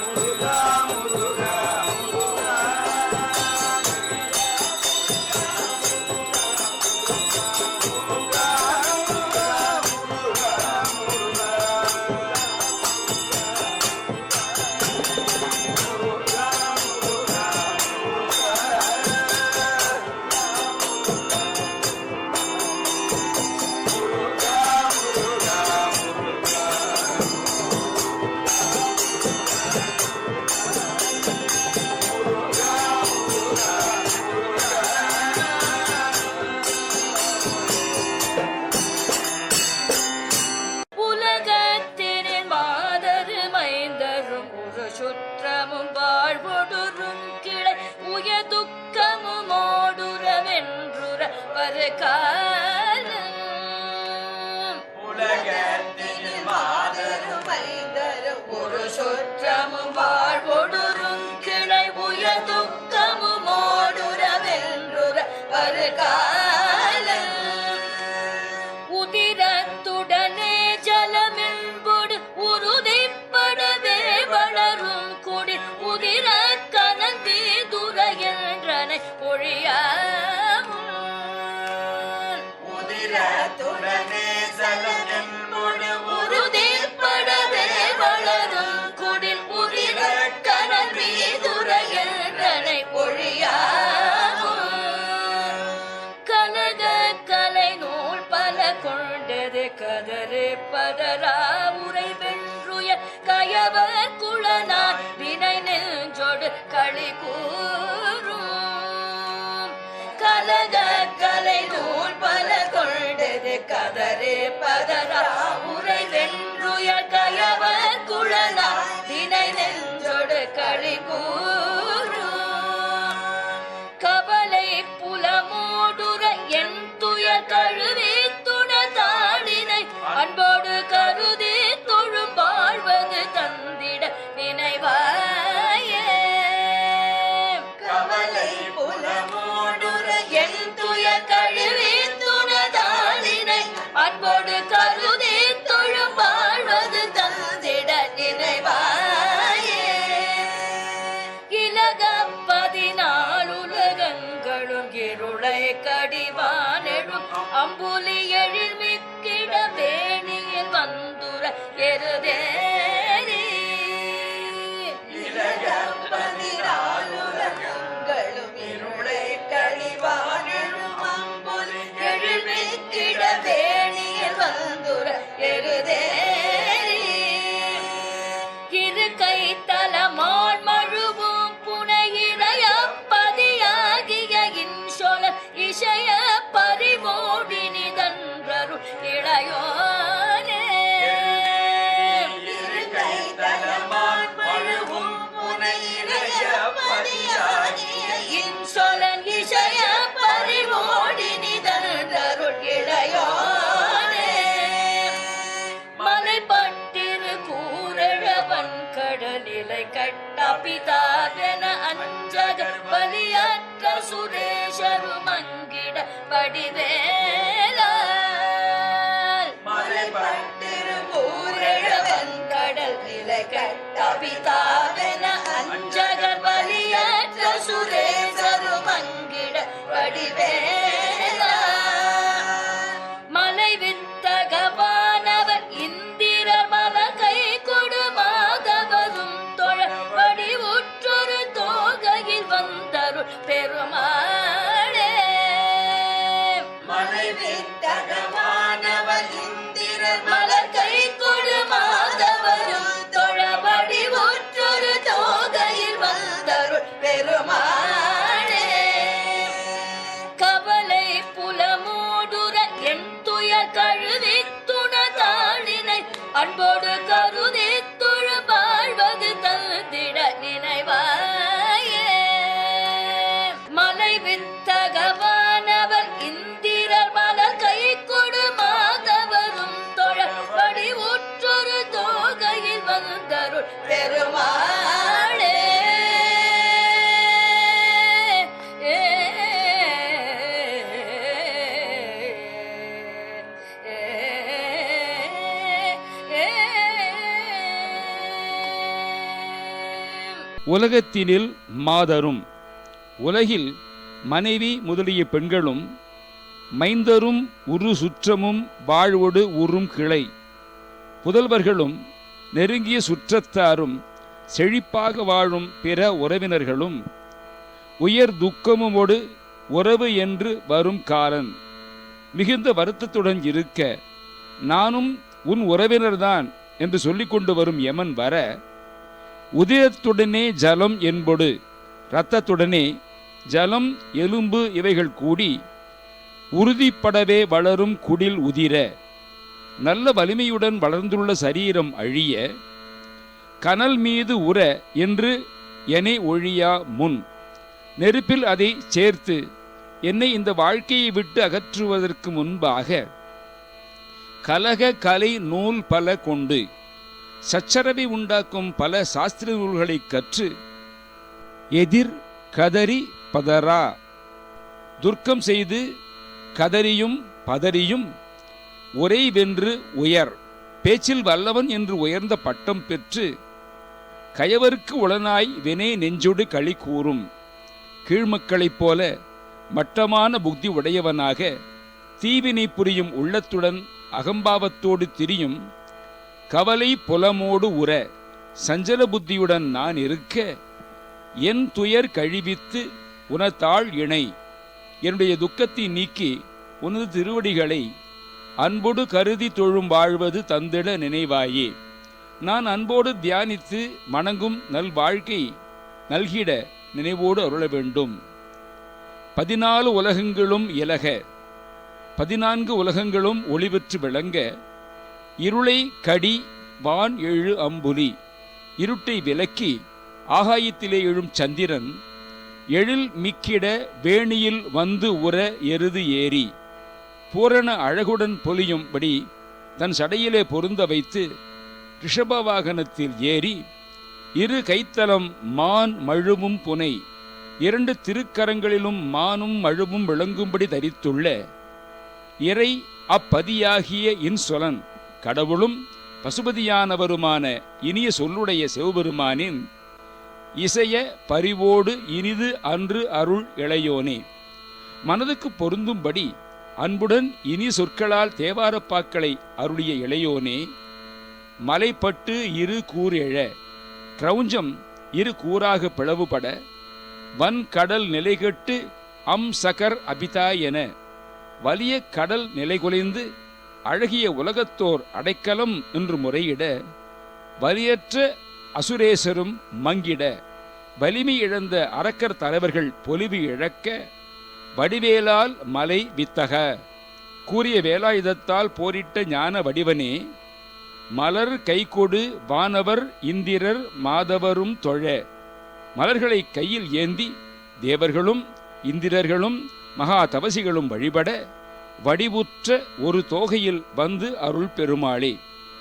Hola. காலம் உலகத்தில் மாதரும் ஐந்தரும் ஒரு சுற்றமும் வாழ்வொடுறும் கிளை உயர் துக்கமும் ஓடுறவென்றுற வருகாலம் வீரத்துடனே சலனில் முழு உறுதில் படவே வளரும். குடில் உதிர கனல் வீதுரையில் நனை பொழியாகும் கலக கலை நூல் பல கொண்டது கதறு பதரா ಪದರ ஆயன அஞ்சக பலியாற்ற சுரேஷரும் அங்கிட படிவே அன்போடு உலகத்தினில் மாதரும். உலகில் மனைவி முதலிய பெண்களும் மைந்தரும் உரு சுற்றமும் வாழ்வோடு உறும் கிளை. புதல்வர்களும் நெருங்கிய சுற்றத்தாரும் செழிப்பாக வாழும் பிற உறவினர்களும் உயர் துக்கமுமோடு உறவு என்று வரும் காலன். மிகுந்த வருத்தத்துடன் இருக்க நானும் உன் உறவினர்தான் என்று சொல்லிக் கொண்டு வரும் யமன் வர உதயத்துடனே ஜலம் என்பொடு இரத்தத்துடனே ஜலம் எலும்பு இவைகள் கூடி உறுதிப்படவே வளரும் குடில் உதிர. நல்ல வலிமையுடன் வளர்ந்துள்ள சரீரம் அழிய கனல் மீது உற என்று என்னை ஒழியா முன். நெருப்பில் அதை சேர்த்து என்னை இந்த வாழ்க்கையை விட்டு அகற்றுவதற்கு முன்பாக கலக கலை நூல் பல கொண்டு சச்சரவை உண்டாக்கும் பல சாஸ்திர நூல்களை கற்று எதிர் கதறி பதரா துர்க்கம் செய்து கதறியும் பதறியும் ஒரே வென்று உயர். பேச்சில் வல்லவன் என்று உயர்ந்த பட்டம் பெற்று கயவருக்கு உளனாய் வினை நெஞ்சொடு களி கூறும். கீழ்மக்களைப் போல மட்டமான புத்தி உடையவனாக தீவினை புரியும் உள்ளத்துடன் அகம்பாவத்தோடு திரியும் கவலை புலமோடு உற சஞ்சல புத்தியுடன் நான் இருக்க என் துயர் கழிவித்து உனத்தாள் இணை. என்னுடைய துக்கத்தை நீக்கி உனது திருவடிகளை அன்போடு கருதி தொழும் வாழ்வது தந்திட நினைவாயே. நான் அன்போடு தியானித்து மணங்கும் நல் வாழ்க்கை நல்கிட நினைவோடு அருள வேண்டும். பதினாலு உலகங்களும் இலக பதினான்கு உலகங்களும் ஒளிபெற்று விளங்க இருளை கடி வான் எழு அம்புலி. இருட்டை விலக்கி ஆகாயத்திலே எழும் சந்திரன் எழில் மிக்கிட வேணியில் வந்து உற எருது ஏறி. பூரண அழகுடன் பொலியும்படி தன் சடையிலே பொருந்த வைத்து ரிஷப வாகனத்தில் ஏறி இரு கைத்தலம் மான் மழுவும் புனை இரண்டு திருக்கரங்களிலும் மானும் மழுவும் விளங்கும்படி தரித்துள்ள இறை அப்பதியாகிய இன்சொலன். கடவுளும் பசுபதியானவருமான இனிய சொல்லுடைய சிவபெருமானின் இசைய பரிவோடு இனிது அன்று அருள் இளையோனே. மனதுக்கு பொருந்தும்படி அன்புடன் இனி சொற்களால் தேவாரப்பாக்களை அருளிய இளையோனே மலைப்பட்டு இரு கூறெழ கிரௌஞ்சம் இரு கூறாக பிளவுபட வன் கடல் நிலைகெட்டு அம் சகர் அபிதா என வலிய கடல் நிலைகுலைந்து அழகிய உலகத்தோர் அடைக்கலம் என்று முறையிட வலியற்ற அசுரேசரும் மங்கிட வலிமை இழந்த அரக்கர் தலைவர்கள் பொலிவு இழக்க வடிவேலால் மலை வித்தக. கூறிய வேலாயுதத்தால் போரிட்ட ஞான வடிவனே மலர் கைகொடு வானவர் இந்திரர் மாதவரும் தொழ. மலர்களை கையில் ஏந்தி தேவர்களும் இந்திரர்களும் மகா தவசிகளும் வழிபட வடிவுற்ற ஒரு தோகையில் வந்து அருள் பெருமாளே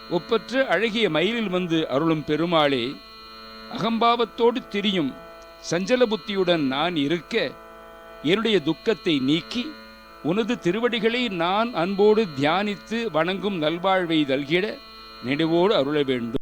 ஒப்பற்ற அழகிய மயிலில் வந்து அருளும் பெருமாளே அகம்பாவத்தோடு திரியும் சஞ்சல புத்தியுடன் நான் இருக்க என்னுடைய துக்கத்தை நீக்கி உனது திருவடிகளை நான் அன்போடு தியானித்து வணங்கும் நல்வாழ்வை தல்கிட நினைவோடு அருள வேண்டும்.